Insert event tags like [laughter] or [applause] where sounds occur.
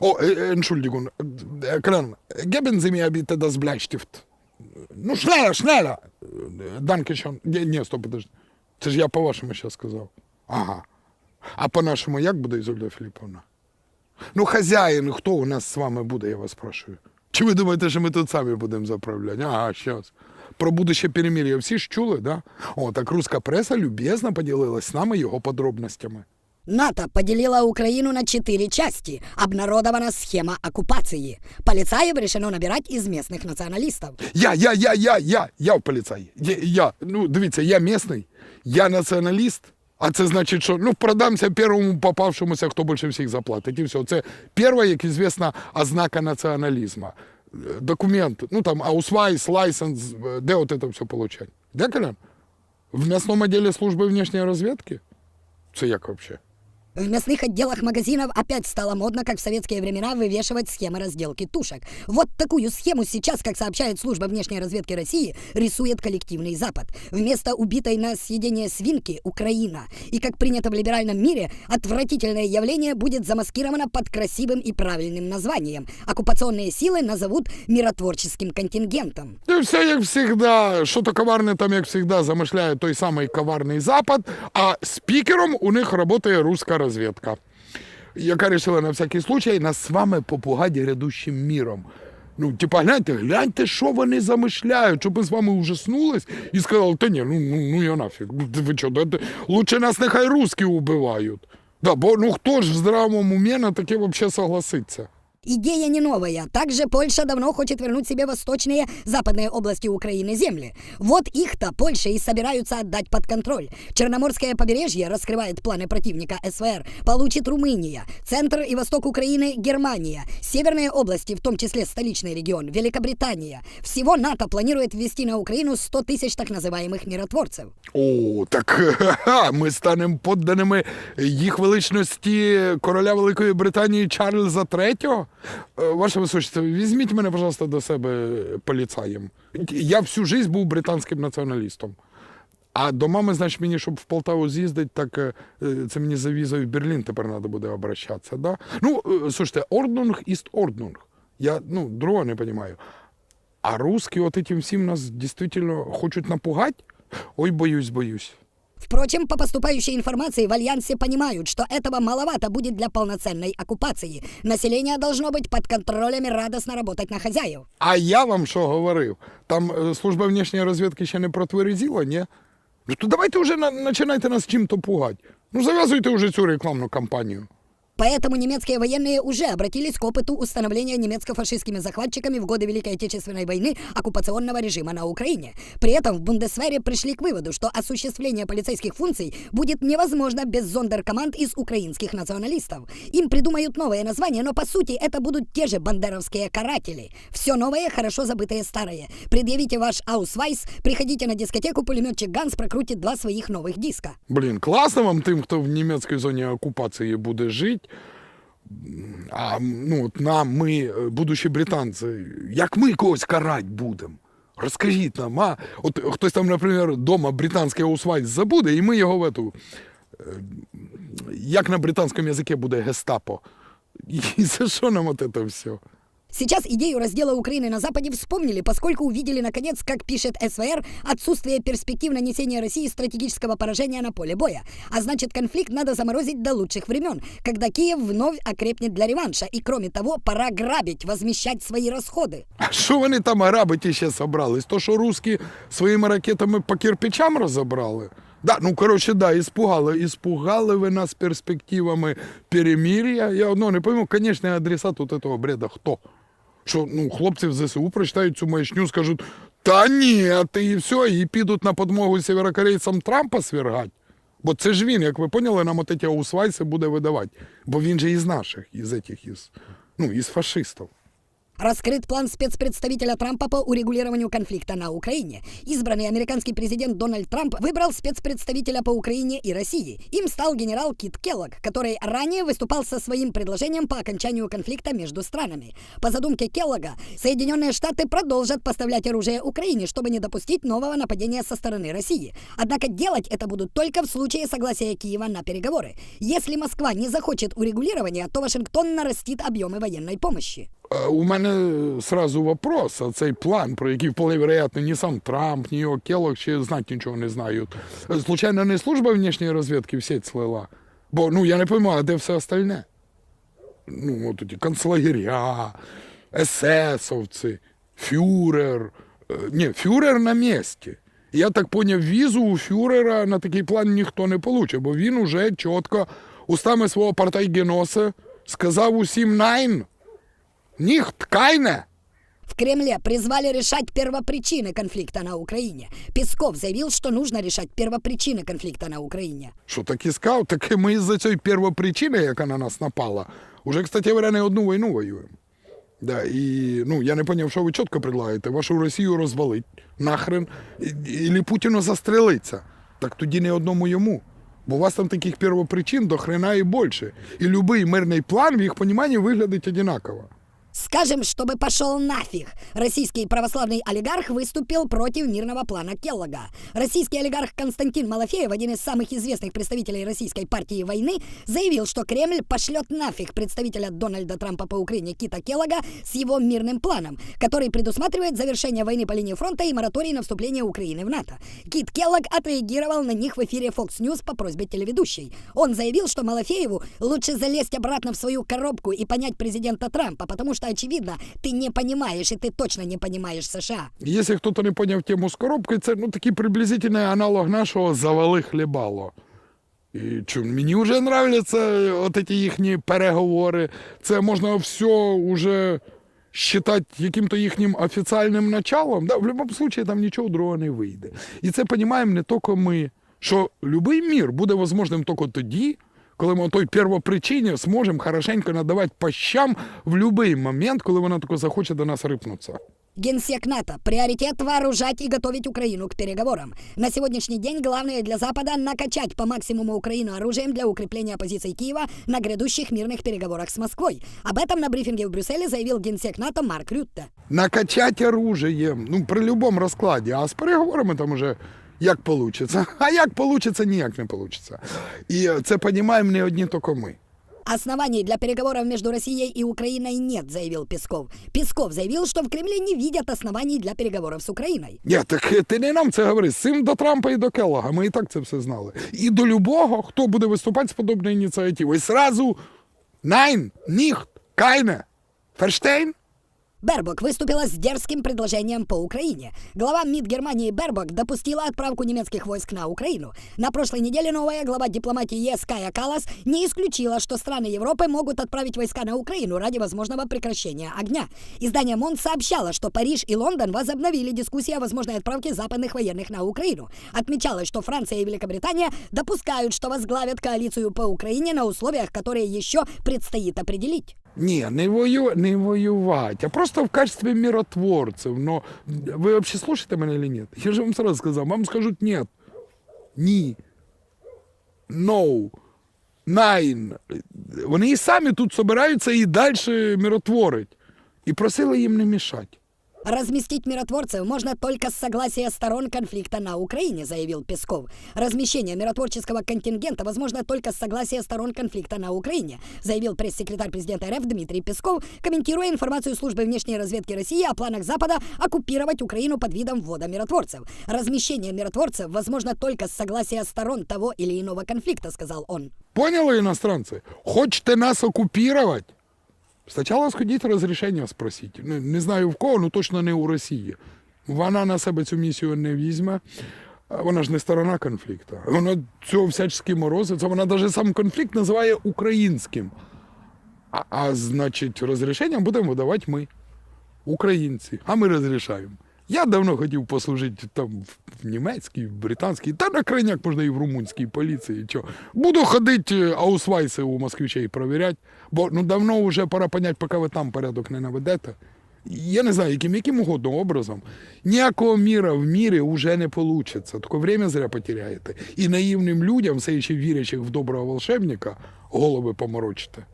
Oh, äh, Entschuldigung. Äh, Kran, geben Sie mir bitte das Bleistift. Ну, schneller, schneller. Äh, Danke schön. Ні, ні, стоп, подожди. Це ж я по-вашому ще сказав. Ага. А по-нашому як буде Ізольда Філіповна? Ну, хазяїн, хто у нас з вами буде, я вас спрашиваю. Чи ви думаєте, що ми тут самі будемо заправляти? Ага, щас. Про будуще перемир'я всі ж чули, да? О, так руська преса любезно поділилась з нами його подробностями. НАТО поделило Украину на четыре части. Обнародована схема оккупации. Полицаев решено набирать из местных националистов. Я, я, я, я, я, я в поліцаї. Я, я, ну, дивіться, я місний, я націоналіст, а це значить, що ну, продамся першому попавшомуся, хто більше всіх заплатить. І все. Це перша, як известна, ознака націоналізму. Документ, ну там аусвайс, лайсенс, де от це все получать? Де, Колян? В м'ясному відділі служби внешньої розвідки? Це як взагалі? В мясных отделах магазинов опять стало модно, как в советские времена, вывешивать схемы разделки тушек. Вот такую схему сейчас, как сообщает служба внешней разведки России, рисует коллективный Запад. Вместо убитой на съедение свинки – Украина. И, как принято в либеральном мире, отвратительное явление будет замаскировано под красивым и правильным названием. Оккупационные силы назовут миротворческим контингентом. І все як завжди, що то коварне там, як завжди, замишляє той самий коварний Запад, а спікером у них працює руська Розвідка, яка вирішила на всякий случай нас з вами попугати грядущим міром. Ну, типа, гляньте, гляньте, що вони замишляють, щоб ми з вами ужаснулись і сказали, та ні, ну, ну, ну я нафіг, ви що, да, лучше нас нехай русські убивають. Да, бо ну хто ж в здравому умі на таке взагалі согласиться? Идея не новая. Также Польша давно хочет вернуть себе восточные, западные области Украины земли. Вот их-то Польша и собираются отдать под контроль. Черноморское побережье раскрывает планы противника СВР. Получит Румыния. Центр и восток Украины – Германия. Северные области, в том числе столичный регион – Великобритания. Всего НАТО планирует ввести на Украину 100 тысяч так называемых миротворцев. О, так ха-ха, ми станемо подданими їх величності короля Великої Британії Чарльза III. Е, Ваше височество, візьміть мене, пожалуйста, до себе поліцаєм. Я всю жизнь був британським націоналістом. А до мами, значить, мені, щоб в Полтаву з'їздити, так е, це мені за візою в Берлін тепер треба буде обращатися. Да? Ну, е, слушайте, Орднунг іст Орднунг. Я ну, другого не розумію. А русські от этим всім нас дійсно хочуть напугати? Ой, боюсь, боюсь. Впрочем, по поступающей информации в Альянсе понимают, что этого маловато будет для полноценной оккупации. Население должно быть под контролем и радостно работать на хозяев. А я вам що говорив? Там е, служба внешньої розвідки ще не протверезіла, ні? Ну то давайте вже на, починайте нас чим-то пугати. Ну зав'язуйте вже цю рекламну кампанію. Поэтому немецкие военные уже обратились к опыту установления немецко-фашистскими захватчиками в годы Великой Отечественной войны оккупационного режима на Украине. При этом в Бундесвере пришли к выводу, что осуществление полицейских функций будет невозможно без зондеркоманд из украинских националистов. Им придумают новое название, но по сути это будут те же бандеровские каратели. Все новое, хорошо забытое старое. Предъявите ваш аусвайс, приходите на дискотеку, пулеметчик Ганс прокрутит два своих новых диска. Блін, класно вам тим, хто в німецькій зоні окупації буде жити. А ну, от нам, ми, е, будучи британці, як ми когось карати будемо? Розкажіть нам, а? От хтось там, наприклад, вдома британський аусвайс забуде, і ми його в эту, е, як на британському язикі буде гестапо. І [laughs] за що нам от це все? Сейчас идею раздела Украины на Западе вспомнили, поскольку увидели, наконец, как пишет СВР, отсутствие перспектив нанесения России стратегического поражения на поле боя. А значит, конфликт надо заморозить до лучших времен, когда Киев вновь окрепнет для реванша. И кроме того, пора грабить, возмещать свои расходы. А що вони там грабити ще собрались? То, що русські своїми ракетами по кирпичам розібрали? Да, ну коротше, да, іспугали. Іспугали ви нас перспективами перемир'я. Я одного не пойму, звісно, адресат от этого бреда хто? Що ну, хлопці в ЗСУ прочитають цю маячню, скажуть, та ні, і все, і підуть на подмогу северокорейцям Трампа свергати. Бо це ж він, як ви поняли, нам от ці аусвайси буде видавати. Бо він же із наших, із этих, із, ну, із фашистів. Раскрыт план спецпредставителя Трампа по урегулированию конфликта на Украине. Избранный американский президент Дональд Трамп выбрал спецпредставителя по Украине и России. Им стал генерал Кит Келлог, который ранее выступал со своим предложением по окончанию конфликта между странами. По задумке Келлога, Соединенные Штаты продолжат поставлять оружие Украине, чтобы не допустить нового нападения со стороны России. Однако делать это будут только в случае согласия Киева на переговоры. Если Москва не захочет урегулирования, то Вашингтон нарастит объемы военной помощи. У мене сразу вопрос, а цей план, про який вполне вероятно ні сам Трамп, ні його Келлог ще знати нічого не знають. Случайно не служба внешньої розвідки в слила? Бо ну я не розумію, а де все остальне? Ну, от ті концлагеря, есесовці, фюрер. Е, Ні, фюрер на місці. Я так поняв, візу у фюрера на такий план ніхто не получить, бо він уже чітко устами свого партайгеноса сказав усім найн. Ніхт кайне. В Кремле призвали решать первопричины конфликта на Украине. Песков заявил, что нужно решать первопричины конфликта на Украине. Що так і сказав, так і ми із-за цієї первопричини, яка на нас напала, уже, кстати говоря, не одну війну воюємо. Да, і ну, я не зрозумів, що ви чітко предлагаєте. Вашу Росію розвалить нахрен, і, і Путіну застрелиться. Так тоді не одному йому. Бо у вас там таких первопричин до хрена і більше. І будь-який мирний план в їх розумінні виглядить одинаково. Скажем, чтобы пошел нафиг. Российский православный олигарх выступил против мирного плана Келлога. Российский олигарх Константин Малафеев, один из самых известных представителей российской партии войны, заявил, что Кремль пошлет нафиг представителя Дональда Трампа по Украине Кита Келлога с его мирным планом, который предусматривает завершение войны по линии фронта и мораторий на вступление Украины в НАТО. Кит Келлог отреагировал на них в эфире Fox News по просьбе телеведущей. Он заявил, что Малафееву лучше залезть обратно в свою коробку и понять президента Трампа, потому что, очевидно, ты не понимаешь, и ты точно не понимаешь США. Якщо хтось не поняв тему з коробкою, це ну, такий приблизительний аналог нашого завали хлібало. І чу, мені вже нравляться от ці їхні переговори. Це можна все вже считати яким-то їхнім офіційним началом. Да, в будь-якому випадку там нічого другого не вийде. І це розуміємо не тільки ми, що будь-який мір буде можливим тільки тоді, коли ми той первопричині зможемо хорошенько надавати по щам в будь-який момент, коли вона тако захоче до нас рипнутися. Генсек НАТО. Приоритет вооружать и готовить Украину к переговорам. На сегодняшний день главное для Запада накачать по максимуму Украину оружием для укрепления позиций Киева на грядущих мирных переговорах с Москвой. Об этом на брифинге в Брюсселе заявил генсек НАТО Марк Рютте. накачать оружием, ну, при любому розкладі, а з переговорами там уже як получиться. [laughs] А як получиться, ніяк не получиться. І це розуміємо не одні тільки ми. Оснований для переговоров между Россией и Украиной нет, заявил Песков. Песков заявил, что в Кремле не видят оснований для переговоров с Украиной. Ні, так е, ти не нам це говори. З цим до Трампа і до Келлога. Ми і так це все знали. І до любого, хто буде виступати з подобною ініціативою. І сразу найн, ніхт, кайне, ферштейн. Бербок выступила с дерзким предложением по Украине. Глава МИД Германии Бербок допустила отправку немецких войск на Украину. На прошлой неделе новая глава дипломатии ЕС Кая Калас не исключила, что страны Европы могут отправить войска на Украину ради возможного прекращения огня. Издание МОН сообщало, что Париж и Лондон возобновили дискуссии о возможной отправке западных военных на Украину. Отмечалось, что Франция и Великобритания допускают, что возглавят коалицию по Украине на условиях, которые еще предстоит определить. Ні, не, вою, не воювати, а просто в качестві миротворців. Но ви взагалі слушаєте мене чи ні? Я ж вам сразу сказав, вам скажуть ні. Ні. No. Nine. Вони і самі тут збираються і далі миротворить. І просили їм не мішати. Разместить миротворцев можно только с согласия сторон конфликта на Украине, заявил Песков. Размещение миротворческого контингента возможно только с согласия сторон конфликта на Украине, заявил пресс-секретарь президента РФ Дмитрий Песков, комментируя информацию службы внешней разведки России о планах Запада оккупировать Украину под видом ввода миротворцев. Размещение миротворцев возможно только с согласия сторон того или иного конфликта, сказал он. Поняли, іностранці? Хочете нас окупувати? Спочатку сходіть розрішення спросіть. Не, не знаю в кого, ну точно не у Росії. Вона на себе цю місію не візьме. Вона ж не сторона конфлікту. Вона цього всячески морозиться. Вона навіть сам конфлікт називає українським. А, а значить, розрішення будемо видавати ми, українці. А ми розрішаємо. Я давно хотів послужити там в німецькій, в британській, та на крайняк можна і в румунській поліції. Чо. Буду ходити е, аусвайси у москвичей провіряти, бо ну давно вже пора понять, поки ви там порядок не наведете. я не знаю, яким, яким угодно образом, ніякого міра в мірі вже не вийде. Таке время зря потеряєте. І наївним людям, все ще вірячих в доброго волшебника, голови поморочите.